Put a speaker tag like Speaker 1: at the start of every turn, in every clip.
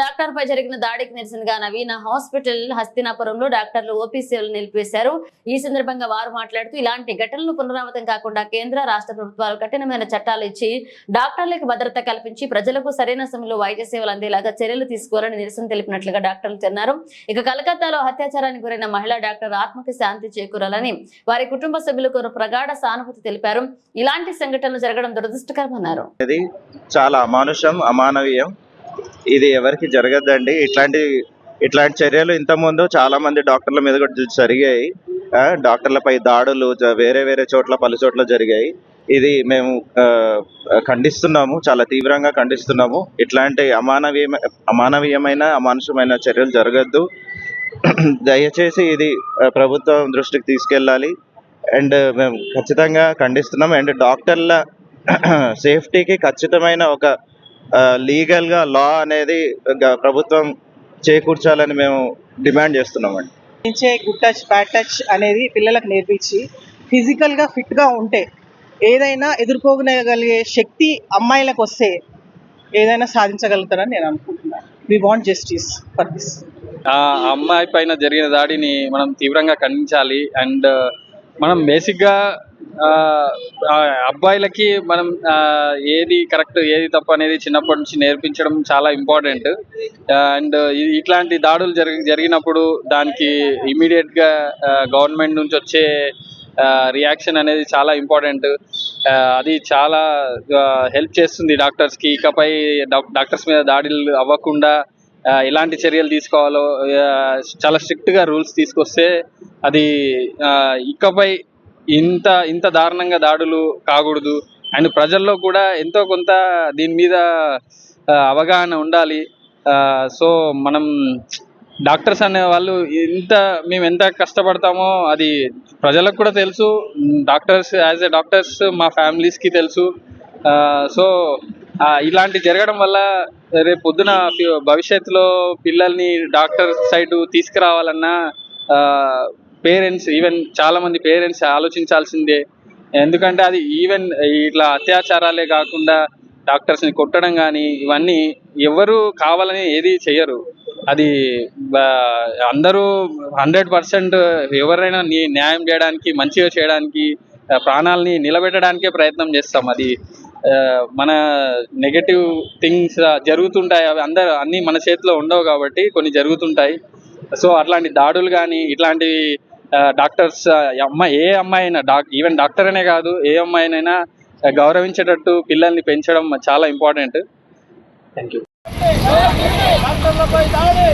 Speaker 1: Doctor పై జరిగిన దాడికి నిరసనగా నవీన హాస్పిటల్ హస్తినాపురంలో డాక్టర్లు ఓపీ సేవలు నిలిపివేశారు. ఈ సందర్భంగా వారు మాట్లాడుతూ ఇలాంటి ఘటనలు పునరావృతం కాకుండా కేంద్ర రాష్ట్ర ప్రభుత్వాలు కఠినమైన చట్టాలు ఇచ్చి డాక్టర్లకు భద్రత కల్పించి ప్రజలకు సరైన సమయంలో వైద్య సేవలు అందేలాగా చర్యలు తీసుకోవాలని నిరసన తెలిపినట్లుగా డాక్టర్లు అన్నారు ఇక కలకత్తాలో అత్యాచారానికి గురైన మహిళా డాక్టర్ ఆత్మకి శాంతి చేకూరాలని వారి కుటుంబ సభ్యులకు ప్రగాఢ సానుభూతి తెలిపారు. ఇలాంటి సంఘటనలు జరగడం దురదృష్టకరమన్నారు.
Speaker 2: చాలా అమానుషం అమానవీయం. ఇది ఎవరికి జరగదండి ఇట్లాంటి ఇట్లాంటి చర్యలు ఇంతకుముందు చాలా మంది డాక్టర్ల మీద కూడా జరిగాయి. డాక్టర్లపై దాడులు వేరే వేరే చోట్ల పలు చోట్ల జరిగాయి. ఇది మేము ఖండిస్తున్నాము చాలా తీవ్రంగా ఖండిస్తున్నాము. ఇట్లాంటి అమానవీయ అమానవీయమైన అమానుషమైన చర్యలు జరగద్దు. దయచేసి ఇది ప్రభుత్వం దృష్టికి తీసుకెళ్ళాలి. అండ్ మేము ఖచ్చితంగా ఖండిస్తున్నాం. అండ్ డాక్టర్ల సేఫ్టీకి ఖచ్చితమైన ఒక లీగల్గా లా అనేది ప్రభుత్వం చేకూర్చాలని మేము డిమాండ్ చేస్తున్నామండి.
Speaker 3: నుంచే గుడ్ టచ్ బ్యాడ్ టచ్ అనేది పిల్లలకు నేర్పించి ఫిజికల్గా ఫిట్గా ఉంటే ఏదైనా ఎదుర్కోగలిగే శక్తి అమ్మాయిలకు వస్తే ఏదైనా సాధించగలుగుతారని నేను అనుకుంటున్నాను we want justice for this
Speaker 4: ఆ అమ్మాయి పైన జరిగిన దాడిని మనం తీవ్రంగా ఖండించాలి. అండ్ మనం బేసిక్గా అబ్బాయిలకి మనం ఏది కరెక్ట్ ఏది తప్పు అనేది చిన్నప్పటి నుంచి నేర్పించడం చాలా ఇంపార్టెంట్. అండ్ ఇట్లాంటి దాడులు జరిగి జరిగినప్పుడు దానికి ఇమీడియట్గా గవర్నమెంట్ నుంచి వచ్చే రియాక్షన్ అనేది చాలా ఇంపార్టెంట్. అది చాలా హెల్ప్ చేస్తుంది డాక్టర్స్కి. ఇకపై డాక్టర్స్ మీద దాడులు అవ్వకుండా ఎలాంటి చర్యలు తీసుకోవాలో చాలా స్ట్రిక్ట్గా రూల్స్ తీసుకొస్తే అది ఇకపై ఇంత ఇంత దారుణంగా దాడులు కాకూడదు. అండ్ ప్రజల్లో కూడా ఎంతో కొంత దీని మీద అవగాహన ఉండాలి. సో మనం డాక్టర్స్ అనే వాళ్ళు ఇంత మేము ఎంత కష్టపడతామో అది ప్రజలకు కూడా తెలుసు. డాక్టర్స్ యాజ్ ఎ డాక్టర్స్ మా ఫ్యామిలీస్కి తెలుసు. సో ఇలాంటి జరగడం వల్ల రేపు పొద్దున భవిష్యత్తులో పిల్లల్ని డాక్టర్ సైడ్ తీసుకురావాలన్నా పేరెంట్స్ ఈవెన్ చాలా మంది పేరెంట్స్ ఆలోచించాల్సిందే. ఎందుకంటే అది ఈవెన్ ఇట్లా అత్యాచారాలే కాకుండా డాక్టర్స్ని కొట్టడం కానీ ఇవన్నీ ఎవరు కావాలని ఏది చెయ్యరు. అది అందరూ హండ్రెడ్ పర్సెంట్ ఎవరైనా న్యాయం చేయడానికి మంచిగా చేయడానికి ప్రాణాలని నిలబెట్టడానికే ప్రయత్నం చేస్తాం. అది మన నెగటివ్ థింగ్స్ జరుగుతుంటాయి. అవి అందరు అన్నీ మన చేతిలో ఉండవు కాబట్టి కొన్ని జరుగుతుంటాయి. సో అట్లాంటి దాడులు కానీ ఇట్లాంటివి డాక్టర్స్ అమ్మాయి ఏ అమ్మాయి అయినా డాక్ ఈవెన్ డాక్టర్ అనే కాదు ఏ అమ్మాయినైనా గౌరవించేటట్టు పిల్లల్ని పెంచడం చాలా ఇంపార్టెంట్ థ్యాంక్ యూ
Speaker 5: డాక్టర్లపై దాడి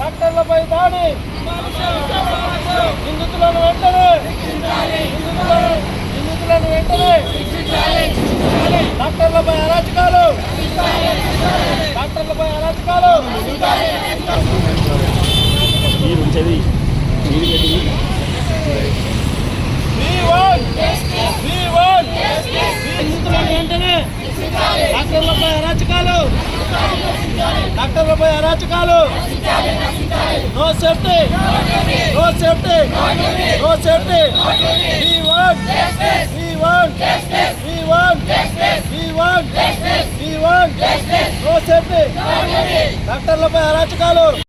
Speaker 5: డాక్టర్లపై దాడి డాక్టర్లపై అరెస్టులు. నిందితులను వెంటనే నిందితులను వెంటనే డాక్టర్లపై అరాచకాలు డాక్టర్లపై అరాచకాలు డాక్టర్లపై అరాచకాలు డాక్టర్లపై అరాచకాలు no safety no safety no safety we want we want we want we want we want no safety డాక్టర్లపై అరాచకాలు